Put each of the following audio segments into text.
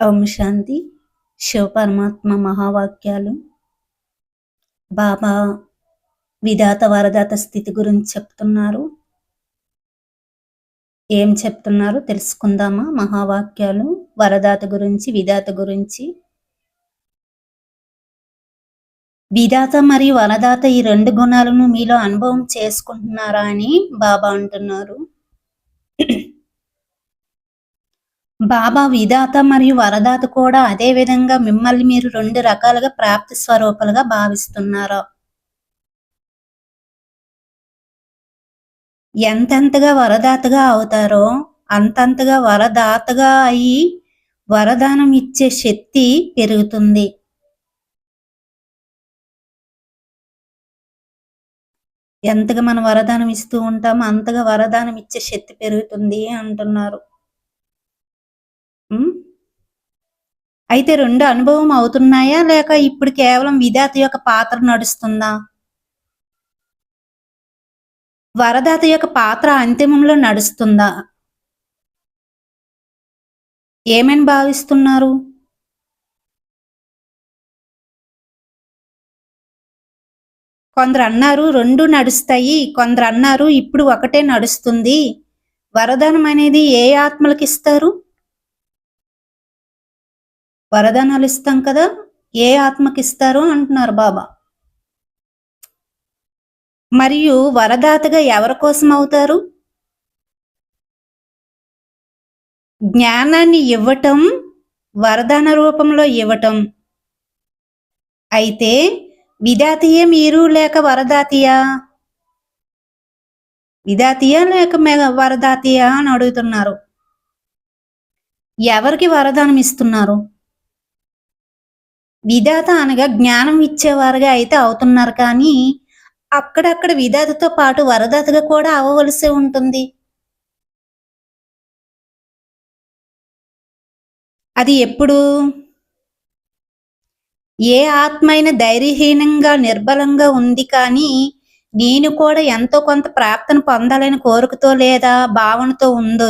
ఓం శాంతి. శివ పరమాత్మ మహావాక్యాలు. బాబా విధాత వరదాత స్థితి గురించి చెప్తున్నారు. ఏం చెప్తున్నారు తెలుసుకుందామా? మహావాక్యాలు వరదాత గురించి విధాత గురించి. విధాత మరియు వరదాత ఈ రెండు గుణాలను మీలో అనుభవం చేసుకుంటున్నారా అని బాబా అంటున్నారు. బాబా విధాత మరియు వరదాత కూడా అదే విధంగా మిమ్మల్ని మీరు రెండు రకాలుగా ప్రాప్తి స్వరూపాలుగా భావిస్తున్నారు. ఎంతెంతగా వరదాతగా అవుతారో అంతంతగా వరదాతగా అయి వరదానం ఇచ్చే శక్తి పెరుగుతుంది. ఎంతగా మనం వరదానం ఇస్తూ ఉంటామో అంతగా వరదానం ఇచ్చే శక్తి పెరుగుతుంది అంటున్నారు. అయితే రెండు అనుభవం అవుతున్నాయా? లేక ఇప్పుడు కేవలం విధాత యొక్క పాత్ర నడుస్తుందా? వరదాత యొక్క పాత్ర అంతిమంలో నడుస్తుందా? ఏమని భావిస్తున్నారు? కొందరు అన్నారు రెండు నడుస్తాయి కొందరు అన్నారు ఇప్పుడు ఒకటే నడుస్తుంది. వరదానం అనేది ఏ ఆత్మలకు ఇస్తారు వరదానాలు ఇస్తాం కదా ఏ ఆత్మకిస్తారు అంటున్నారు బాబా. మరియు వరదాతగా ఎవరి కోసం అవుతారు? జ్ఞానాన్ని ఇవ్వటం వరదాన రూపంలో ఇవ్వటం. అయితే విధాతీయ మీరు లేక వరదాతీయా? విధాతీయ లేక వరదాతీయా వరదాతీయ అని అడుగుతున్నారు. ఎవరికి వరదానం ఇస్తున్నారు? విధాత అనగా జ్ఞానం ఇచ్చేవారుగా అయితే అవుతున్నారు కానీ అక్కడక్కడ విధాతతో పాటు వరదాతగా కూడా అవ్వవలసి ఉంటుంది. అది ఎప్పుడు? ఏ ఆత్మైన ధైర్యహీనంగా నిర్బలంగా ఉంది కానీ నేను కూడా ఎంతో కొంత ప్రాప్తను పొందాలని కోరికతో లేదా భావనతో ఉందో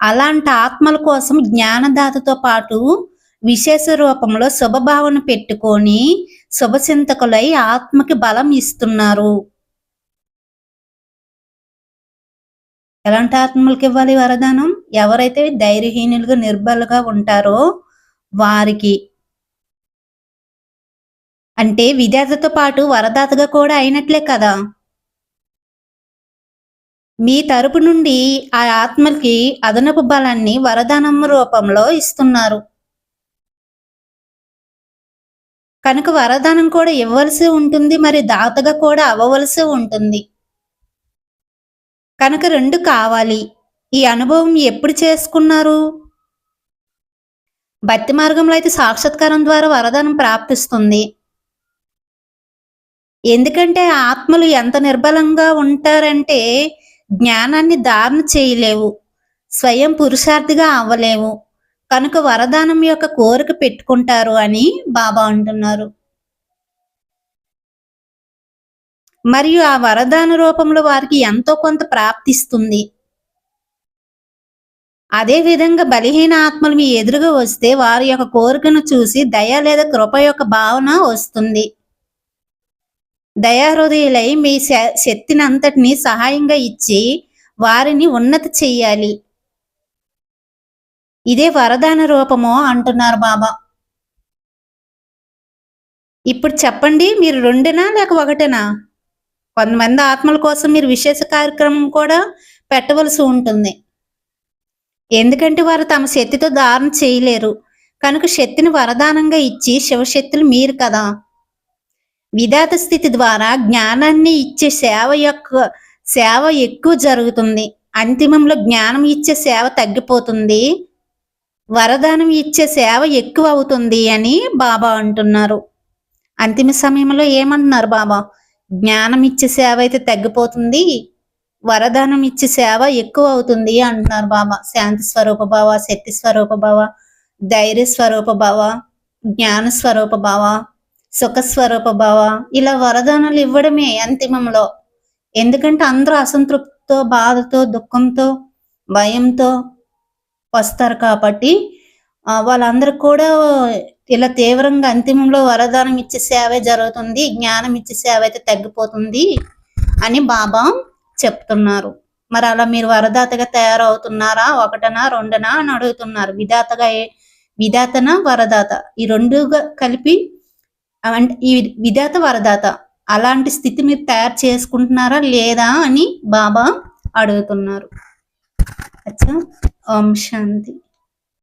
అలాంటి ఆత్మల కోసం జ్ఞానదాతతో పాటు విశేష రూపంలో శుభభావన పెట్టుకొని శుభచింతకులై ఆత్మకి బలం ఇస్తున్నారు. ఎలాంటి ఆత్మలకు ఇవ్వాలి వరదానం? ఎవరైతే ధైర్యహీనులుగా నిర్బలుగా ఉంటారో వారికి. అంటే విధాతతో పాటు వరదాతగా కూడా అయినట్లే కదా? మీ తరపు నుండి ఆ ఆత్మలకి అదనపు బలాన్ని వరదానం రూపంలో ఇస్తున్నారు. కనుక వరదానం కూడా ఇవ్వవలసి ఉంటుంది మరి దాతగా కూడా అవ్వవలసి ఉంటుంది. కనుక రెండు కావాలి. ఈ అనుభవం ఎప్పుడు చేసుకున్నారు? భక్తి మార్గంలో అయితే సాక్షాత్కారం ద్వారా వరదానం ప్రాప్తిస్తుంది. ఎందుకంటే ఆత్మలు ఎంత నిర్బలంగా ఉంటారంటే జ్ఞానాన్ని ధారణ చేయలేవు. స్వయం పురుషార్థిగా అవ్వలేవు. కనుక వరదానం యొక్క కోరిక పెట్టుకుంటారు అని బాబా అంటున్నారు. మరియు ఆ వరదాన రూపంలో వారికి ఎంతో కొంత ప్రాప్తిస్తుంది. అదే విధంగా బలహీన ఆత్మలు మీ ఎదురుగా వస్తే వారి యొక్క కోరికను చూసి దయ లేదా కృప యొక్క భావన వస్తుంది. దయాహృదయులై మీ శ- శక్తిని అంతటిని సహాయంగా ఇచ్చి వారిని ఉన్నతి చెయ్యాలి ఇదే వరదాన రూపము అంటున్నారు బాబా. ఇప్పుడు చెప్పండి మీరు రెండేనా లేక ఒకటేనా? కొంతమంది ఆత్మల కోసం మీరు విశేష కార్యక్రమం కూడా పెట్టవలసి ఉంటుంది. ఎందుకంటే వారు తమ శక్తితో ధారణ చేయలేరు. కనుక శక్తిని వరదానంగా ఇచ్చి శివశక్తులు మీరు కదా. విధాత స్థితి ద్వారా జ్ఞానాన్ని ఇచ్చే సేవ యొక్క సేవ ఎక్కువ జరుగుతుంది. అంతిమంలో జ్ఞానం ఇచ్చే సేవ తగ్గిపోతుంది. వరదానం ఇచ్చే సేవ ఎక్కువ అవుతుంది అని బాబా అంటున్నారు. అంతిమ సమయంలో ఏమంటున్నారు బాబా? జ్ఞానం ఇచ్చే సేవ అయితే తగ్గిపోతుంది. వరదానం ఇచ్చే సేవ ఎక్కువ అవుతుంది అంటున్నారు బాబా. శాంతి స్వరూప భావ శక్తి స్వరూప భావ ధైర్య స్వరూప భావ జ్ఞాన స్వరూప భావ సుఖ స్వరూప భావ ఇలా వరదానాలు ఇవ్వడమే అంతిమంలో. ఎందుకంటే అందరూ అసంతృప్తితో బాధతో దుఃఖంతో భయంతో వస్తారు కాబట్టి వాళ్ళందరికి కూడా ఇలా తీవ్రంగా అంతిమంలో వరదానం ఇచ్చే సేవే జరుగుతుంది జ్ఞానం ఇచ్చే సేవ అయితే తగ్గిపోతుంది అని బాబా చెప్తున్నారు. మరి అలా మీరు వరదాతగా తయారవుతున్నారా? ఒకటనా రెండనా అని అడుగుతున్నారు. విధాతగా విధాతన వరదాత? ఈ రెండుగా కలిపి అంటే ఈ విధాత వరదాత అలాంటి స్థితి మీరు తయారు చేసుకుంటున్నారా లేదా అని బాబా అడుగుతున్నారు. అచ్చా ఓం శాంతి